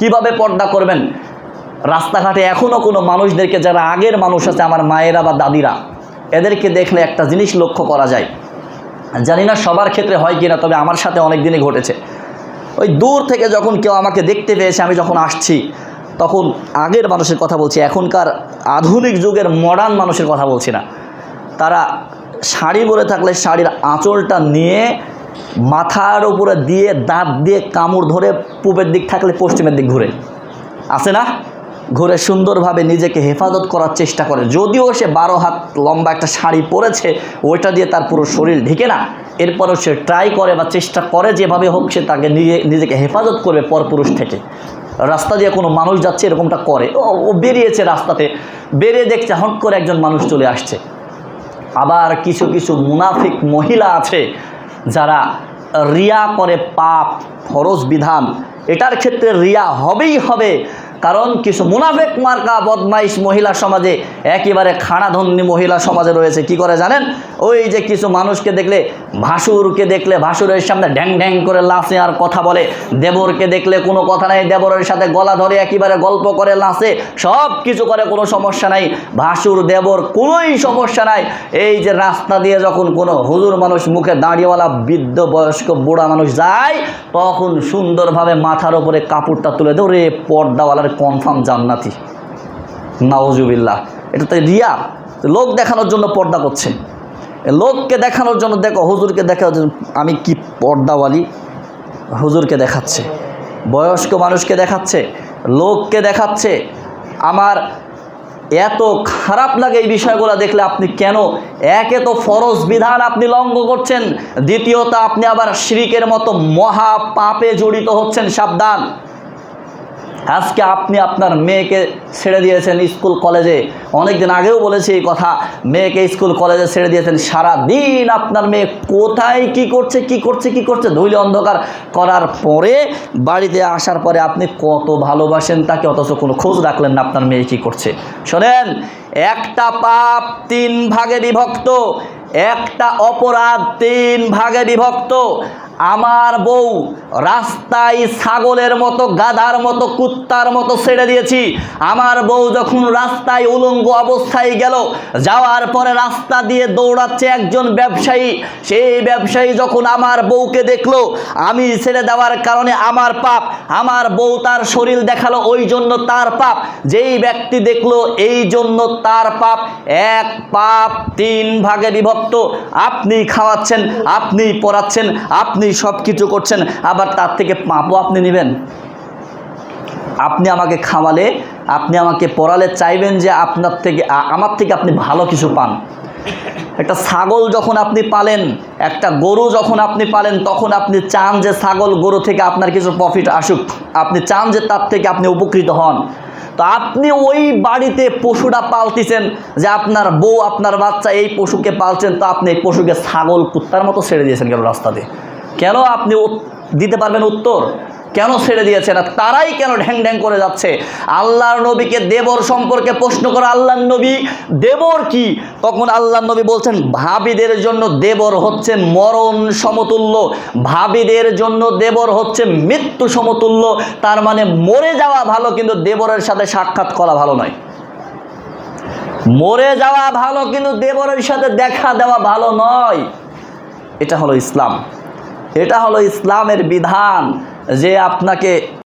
কীভাবে পর্দা করবেন? রাস্তাঘাটে এখনও কোনো মানুষদেরকে যারা আগের মানুষ আছে, আমার মায়েরা বা দাদিরা, এদেরকে দেখলে একটা জিনিস লক্ষ্য করা যায়। জানি না সবার ক্ষেত্রে হয় কি না তবে আমার সাথে অনেক দিনই ঘটেছে। ওই দূর থেকে যখন কেউ আমাকে দেখতে পেয়েছে, আমি যখন আসছি, তখন আগের মানুষের কথা বলছি, এখনকার আধুনিক যুগের মডার্ন মানুষের কথা বলছি না। তারা শাড়ি পরে থাকলে শাড়ির আঁচলটা নিয়ে মাথার উপরে দিয়ে দাঁত দিয়ে কামড় ধরে পূবের দিক থাকলে পশ্চিমের দিক ঘুরে। আছে না? ঘুরে সুন্দরভাবে নিজেকে হেফাজত করার চেষ্টা করে। যদিও সে বারো হাত লম্বা একটা শাড়ি পরেছে, ওইটা দিয়ে তার পুরো শরীর ঢেকে না। এরপরও সে ট্রাই করে বা চেষ্টা করে যেভাবে হোক, সে তাকে নিজে, নিজেকে হেফাজত করবে পরপুরুষ থেকে। রাস্তা দিয়ে কোনো মানুষ যাচ্ছে, এরকমটা করে। ও বেরিয়েছে রাস্তাতে। বেরিয়ে দেখছে, হট করে একজন মানুষ চলে আসছে। আবার কিছু কিছু মুনাফিক মহিলা আছে যারা রিয়া করে পাপ ফরজ বিধান এটার ক্ষেত্রে রিয়া হবেই হবে। কারণ কিছু মুনাফেক মার্কা বদমাইশ মহিলা সমাজে একেবারে খানাধন্যী মহিলা সমাজে রয়েছে। কি করে জানেন? ওই যে কিছু মানুষকে দেখলে, ভাসুরকে দেখলে, ভাসুরের সামনে ড্যাং ড্যাং করে লাসে আর কথা বলে। দেবরকে দেখলে কোনো কথা নাই, দেবরের সাথে গলা ধরে একেবারে গল্প করে লাসে। সব কিছু করে, কোনো সমস্যা নাই। ভাসুর, দেবর, কোনোই সমস্যা নাই। এই যে রাস্তা দিয়ে যখন কোনো হুজুর মানুষ মুখে দাঁড়িয়েওয়ালা বৃদ্ধ বয়স্ক বুড়া মানুষ যায়, তখন সুন্দরভাবে মাথার ওপরে কাপড়টা তুলে ধরে পর্দাওয়ালার কনফার্ম জান্নাতি। নাওজুবিল্লাহ এটা তো রিয়া। লোক দেখানোর জন্য পর্দা করছে। লোককে দেখানোর জন্য দেখো, হুজুরকে দেখানোর জন্য আমি কি পর্দাওয়ালি? হুজুরকে দেখাচ্ছে। বয়স্ক মানুষকে দেখাচ্ছে। লোককে দেখাচ্ছে। আমার এত খারাপ লাগে এই বিষয়গুলো দেখলে আপনি কেন? একে তো ফরজ বিধান আপনি লঙ্ঘ করছেন। দ্বিতীয়ত আপনি আবার শিরিকের মতো মহা পাপে জড়িত হচ্ছেন, সাবধান। আজকে আপনি আপনার মেয়েকে ছেড়ে দিয়েছেন স্কুল কলেজে। অনেক দিন আগেও বলেছি এই কথা, মেয়েকে স্কুল কলেজে ছেড়ে দিয়েছেন সারা দিন আপনার মেয়ে কোথায়, কি করছে কি করছে কি করছে? ধুইলে অন্ধকার করার পরে, বাড়িতে আসার পরে আপনি কত ভালোবাসেন তাকে, অথচ কোনো খোঁজ রাখলেন না আপনার মেয়ে কি করছে। শোনেন, একটা পাপ তিন ভাগে বিভক্ত একটা অপরাধ তিন ভাগে বিভক্ত আমার বউ রাস্তায় ছাগলের মতো, গাধার মতো, কুত্তার মতো ছেড়ে দিয়েছি। আমার বউ যখন রাস্তায় উলঙ্গ অবস্থায় গেল, যাওয়ার পরে রাস্তা দিয়ে দৌড়াচ্ছে একজন ব্যবসায়ী। সেই ব্যবসায়ী যখন আমার বউকে দেখল, আমি ছেড়ে দেওয়ার কারণে আমার পাপ, আমার বউ তার শরীর দেখাল, ওই জন্য তার পাপ। যেই ব্যক্তি দেখল, এই জন্য তার পাপ। এক পাপ তিন ভাগে বিভক্ত। আপনি খাওয়াচ্ছেন, আপনি পড়াচ্ছেন, আপনি সব কিছু করছেন, আবার তার থেকে পাপও আপনি নেবেন। আপনি আমাকে খাওয়ালে, আপনি আমাকে পড়ালে চাইবেন যে আপনার থেকে আমার থেকে আপনি ভালো কিছু পান। একটা ছাগল যখন আপনি পালেন, একটা গরু যখন আপনি পালেন, তখন আপনি চান যে ছাগল গরু থেকে আপনার কিছু প্রফিট আসুক। আপনি চান যে তার থেকে আপনি উপকৃত হন। তো আপনি ওই বাড়িতে পশুটা পালতেছেন যে আপনার বউ, আপনার বাচ্চা এই পশুকে পালছেন, তো আপনি এই পশুকে ছাগল, কুত্তার মতো ছেড়ে দিয়েছেন কেন রাস্তাতে কেন আপনি দিতে পারবেন উত্তর? কেন ছেড়ে দিয়েছে না তারাই কেন ঢ্যাং ঢ্যাং করে যাচ্ছে? আল্লাহর নবীকে দেবর সম্পর্কে প্রশ্ন করে আল্লাহর নবী। দেবর কি? তখন আল্লাহর নবী বলছেন, ভাবিদের জন্য দেবর হচ্ছে মরণ সমতুল্য। ভাবিদের জন্য দেবর হচ্ছে মৃত্যু সমতুল্য। তার মানে মরে যাওয়া ভালো, কিন্তু দেবরের সাথে সাক্ষাৎ করা ভালো নয়। মরে যাওয়া ভালো, কিন্তু দেবরের সাথে দেখা দেওয়া ভালো নয়। এটা হলো ইসলাম। এটা হলো ইসলামের বিধান যে আপনাকে